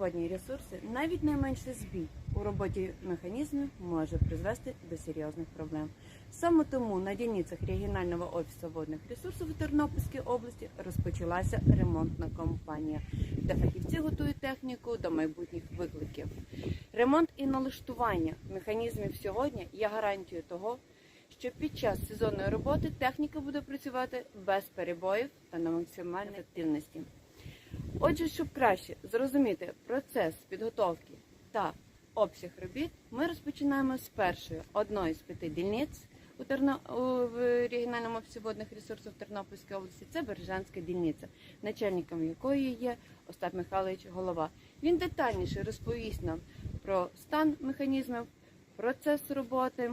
водні ресурси, навіть найменший збій у роботі механізмів може призвести до серйозних проблем. Саме тому на дільницях регіонального офісу водних ресурсів у Тернопільській області розпочалася ремонтна кампанія, де фахівці готують техніку до майбутніх викликів. Ремонт і налаштування механізмів сьогодні є гарантією того, що під час сезонної роботи техніка буде працювати без перебоїв та на максимальній ефективності. Отже, щоб краще зрозуміти процес підготовки та обсяг робіт, ми розпочинаємо з першої одної з п'яти дільниць у Терно... в регіональному офісі водних ресурсів Тернопільської області. Це Бережанська дільниця, начальником якої є Остап Михайлович Голова. Він детальніше розповість нам про стан механізмів, процес роботи,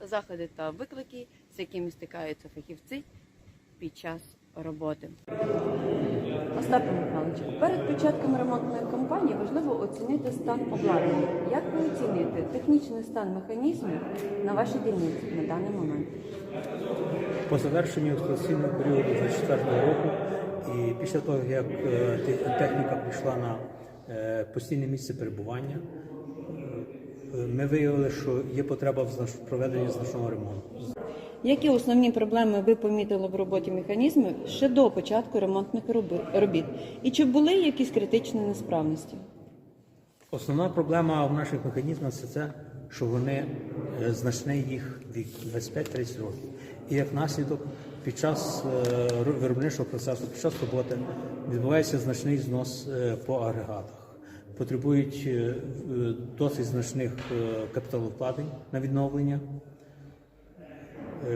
заходи та виклики, з якими стикаються фахівці під час роботи. Остапе Михайловичу, перед початком ремонтної кампанії важливо оцінити стан обладнання. Як ви оціните технічний стан механізмів на вашій дільниці на даний момент? По завершенню експлуатаційного періоду 24 року і після того, як е, техніка прийшла на е, постійне місце перебування, е, ми виявили, що є потреба в проведенні значного ремонту. Які основні проблеми ви помітили в роботі механізмів ще до початку ремонтних робіт? І чи були якісь критичні несправності? Основна проблема в наших механізмах це те, що вони е, значний їх вік 25-30 років. І як наслідок, під час е, виробничого процесу, під час роботи відбувається значний знос е, по агрегатах. Потребують досить значних капіталовкладень на відновлення,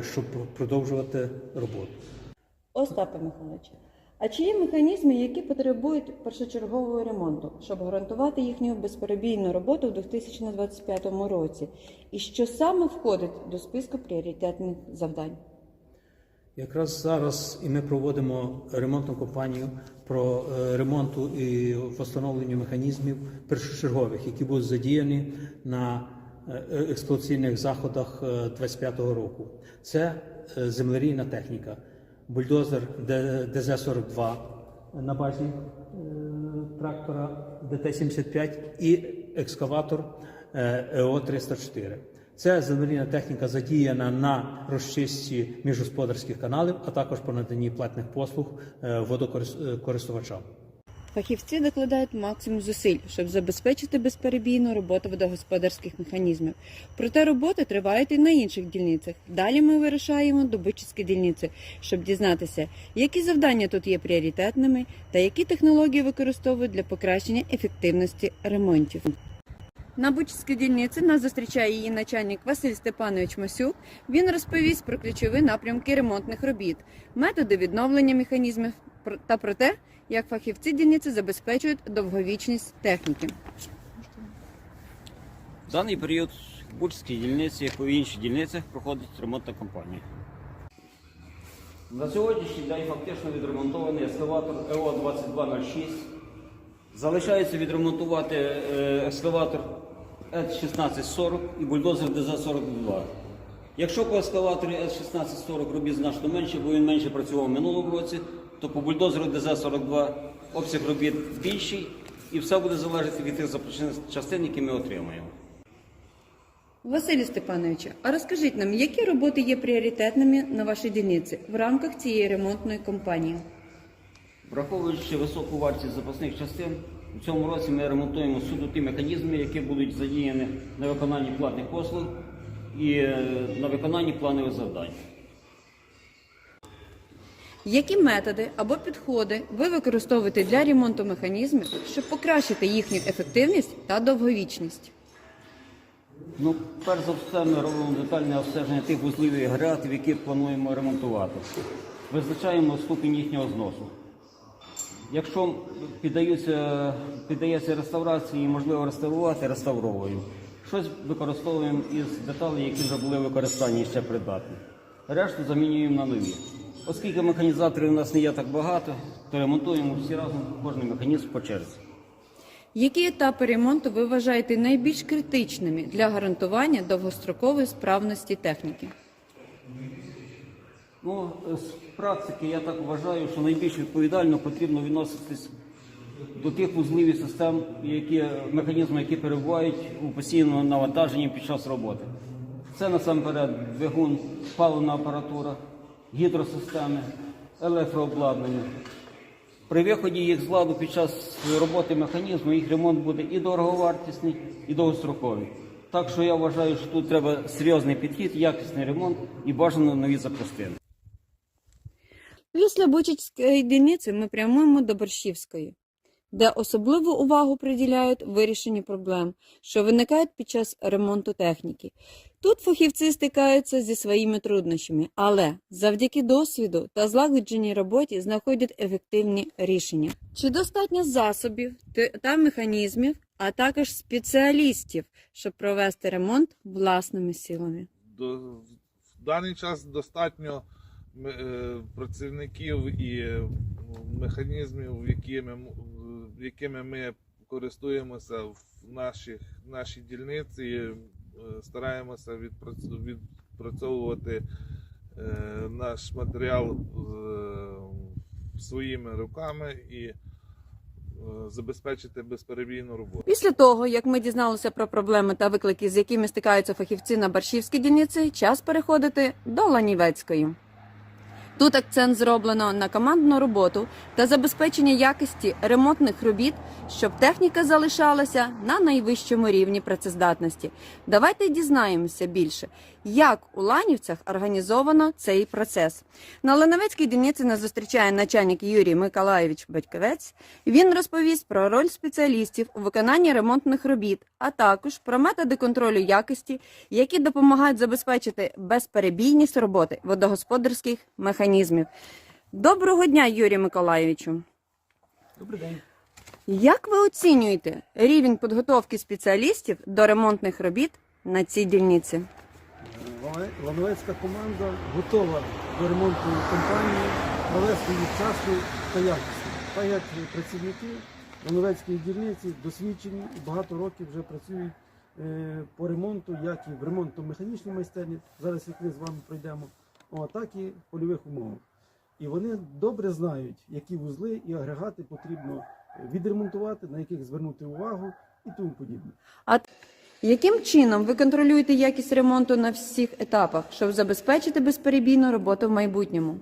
щоб продовжувати роботу. Остапе Михайловичу, а чи є механізми, які потребують першочергового ремонту, щоб гарантувати їхню безперебійну роботу в 2025 році? І що саме входить до списку пріоритетних завдань? Якраз зараз і ми проводимо ремонтну кампанію про е, ремонту і встановленню механізмів першочергових, які будуть задіяні на е, експлуатаційних заходах 25-го року. Це е, землерійна техніка, бульдозер ДЗ-42 на базі е, трактора ДТ-75 і екскаватор е, ЕО-304. Це землерійна техніка задіяна на розчистці міжгосподарських каналів, а також по наданні платних послуг е, водокористувачам. Фахівці докладають максимум зусиль, щоб забезпечити безперебійну роботу водогосподарських механізмів. Проте роботи тривають і на інших дільницях. Далі ми вирушаємо до Бучицької дільниці, щоб дізнатися, які завдання тут є пріоритетними та які технології використовують для покращення ефективності ремонтів. На Бучицькій дільниці нас зустрічає її начальник Василь Степанович Масюк. Він розповість про ключові напрямки ремонтних робіт, методи відновлення механізмів та про те, як фахівці дільниці забезпечують довговічність техніки. В даний період в Бучській дільниці, як і в інших дільницях, проходить ремонтна кампанія. На сьогоднішній день фактично відремонтований ескаватор ЕО-2206. Залишається відремонтувати е, ескаватор С-1640 і бульдозер ДЗ-42. Якщо по ескаваторі С-1640 робіт значно менше, бо він менше працював в минулому році, то по бульдозеру ДЗ-42 обсяг робіт більший і все буде залежати від тих запчастин, частин, які ми отримаємо. Василю Степановичу, а розкажіть нам, які роботи є пріоритетними на вашій дільниці в рамках цієї ремонтної кампанії? Враховуючи високу вартість запасних частин, у цьому році ми ремонтуємо суто ті механізми, які будуть задіяні на виконанні платних послуг і е, на виконанні планових завдань. Які методи або підходи ви використовуєте для ремонту механізмів, щоб покращити їхню ефективність та довговічність? Ну, перш за все, ми робимо детальне обстеження тих вузлів і агрегатів, які плануємо ремонтувати. Визначаємо ступінь їхнього зносу. Якщо піддаються, піддається реставрації можливо реставрувати, реставровуємо. Щось використовуємо із деталей, які вже були використані і ще придатні. Решту замінюємо на нові. Оскільки механізаторів у нас не є так багато, то ремонтуємо всі разом кожний механізм по черзі. Які етапи ремонту ви вважаєте найбільш критичними для гарантування довгострокової справності техніки? Ну, з практики я так вважаю, що найбільш відповідально потрібно відноситись до тих вузлів і систем, які, механізми, які перебувають у постійному навантаженні під час роботи. Це насамперед двигун, паливна апаратура, гідросистеми, електрообладнання. При виході їх з ладу під час роботи механізму їх ремонт буде і дороговартісний, і довгостроковий. Так що я вважаю, що тут треба серйозний підхід, якісний ремонт і бажано нові запчастини. Після Бучицької дільниці ми прямуємо до Борщівської, де особливу увагу приділяють вирішенню проблем, що виникають під час ремонту техніки. Тут фахівці стикаються зі своїми труднощами, але завдяки досвіду та злагодженій роботі знаходять ефективні рішення. Чи достатньо засобів та механізмів, а також спеціалістів, щоб провести ремонт власними силами? до, в даний час достатньо е, працівників і механізмів, якими, якими ми користуємося в наших, нашій дільниці. Е, Стараємося відпрацьовувати е, наш матеріал е, своїми руками і забезпечити безперебійну роботу. Після того, як ми дізналися про проблеми та виклики, з якими стикаються фахівці на Баршівській дільниці, час переходити до Ланівецької. Тут акцент зроблено на командну роботу та забезпечення якості ремонтних робіт, щоб техніка залишалася на найвищому рівні працездатності. Давайте дізнаємося більше, як у Ланівцях організовано цей процес. На Лановецькій дільниці нас зустрічає начальник Юрій Миколаєвич Батьковець. Він розповість про роль спеціалістів у виконанні ремонтних робіт, а також про методи контролю якості, які допомагають забезпечити безперебійність роботи водогосподарських механізмів. Доброго дня, Юрію Миколаєвичу. Добрий день. Як ви оцінюєте рівень підготовки спеціалістів до ремонтних робіт на цій дільниці? Лановецька команда готова до ремонту компанії, провести її вчасно та якісно. Так як працівники Лановецької дільниці досвідчені і багато років вже працюють е, по ремонту, як і в ремонтно-механічній майстерні, зараз як ми з вами пройдемо, так і в польових умовах. І вони добре знають, які вузли і агрегати потрібно відремонтувати, на яких звернути увагу і тому подібне. Яким чином ви контролюєте якість ремонту на всіх етапах, щоб забезпечити безперебійну роботу в майбутньому?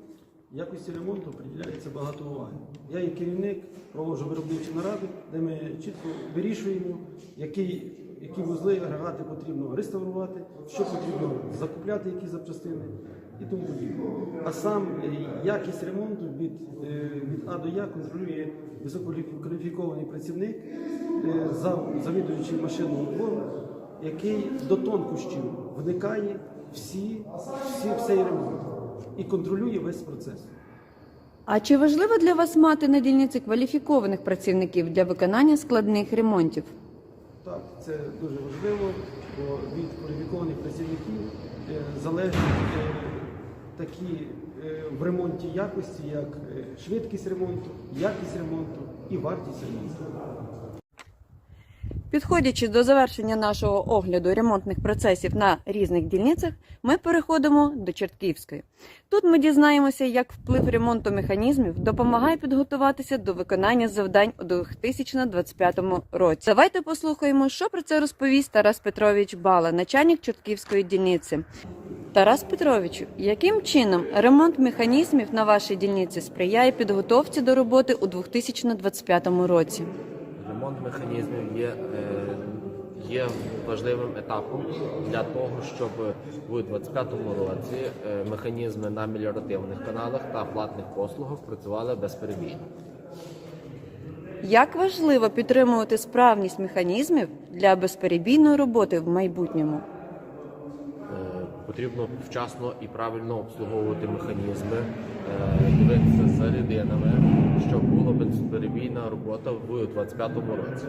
Якості ремонту приділяється багато уваги. Я як керівник проводжу виробничі наради, де ми чітко вирішуємо, які, які вузли, агрегати потрібно реставрувати, що потрібно закупляти, які запчастини і тому подібне. А сам е, якість ремонту від, е, від А до Я контролює висококваліфікований працівник, е, зав- завідуючий машинного двору, який до тонкощів вникає всі, всі, в ремонт і контролює весь процес. А чи важливо для вас мати на дільниці кваліфікованих працівників для виконання складних ремонтів? Так, це дуже важливо, бо від кваліфікованих працівників е, залежать е, такі е, в ремонті якості, як швидкість ремонту, якість ремонту і вартість ремонту. Підходячи до завершення нашого огляду ремонтних процесів на різних дільницях, ми переходимо до Чортківської. Тут ми дізнаємося, як вплив ремонту механізмів допомагає підготуватися до виконання завдань у 2025 році. Давайте послухаємо, що про це розповість Тарас Петрович Бала, начальник Чортківської дільниці. Тарас Петровичу, яким чином ремонт механізмів на вашій дільниці сприяє підготовці до роботи у 2025 році? Ремонт механізмів є, е, є важливим етапом для того, щоб у 2025 році е, механізми на меліоративних каналах та платних послугах працювали безперебійно. Як важливо підтримувати справність механізмів для безперебійної роботи в майбутньому? Потрібно вчасно і правильно обслуговувати механізми, е, дивитися за рідинами, щоб була безперебійна робота в 2025 році.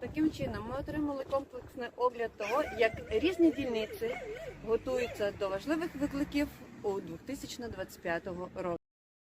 Таким чином, ми отримали комплексний огляд того, як різні дільниці готуються до важливих викликів у 2025 році.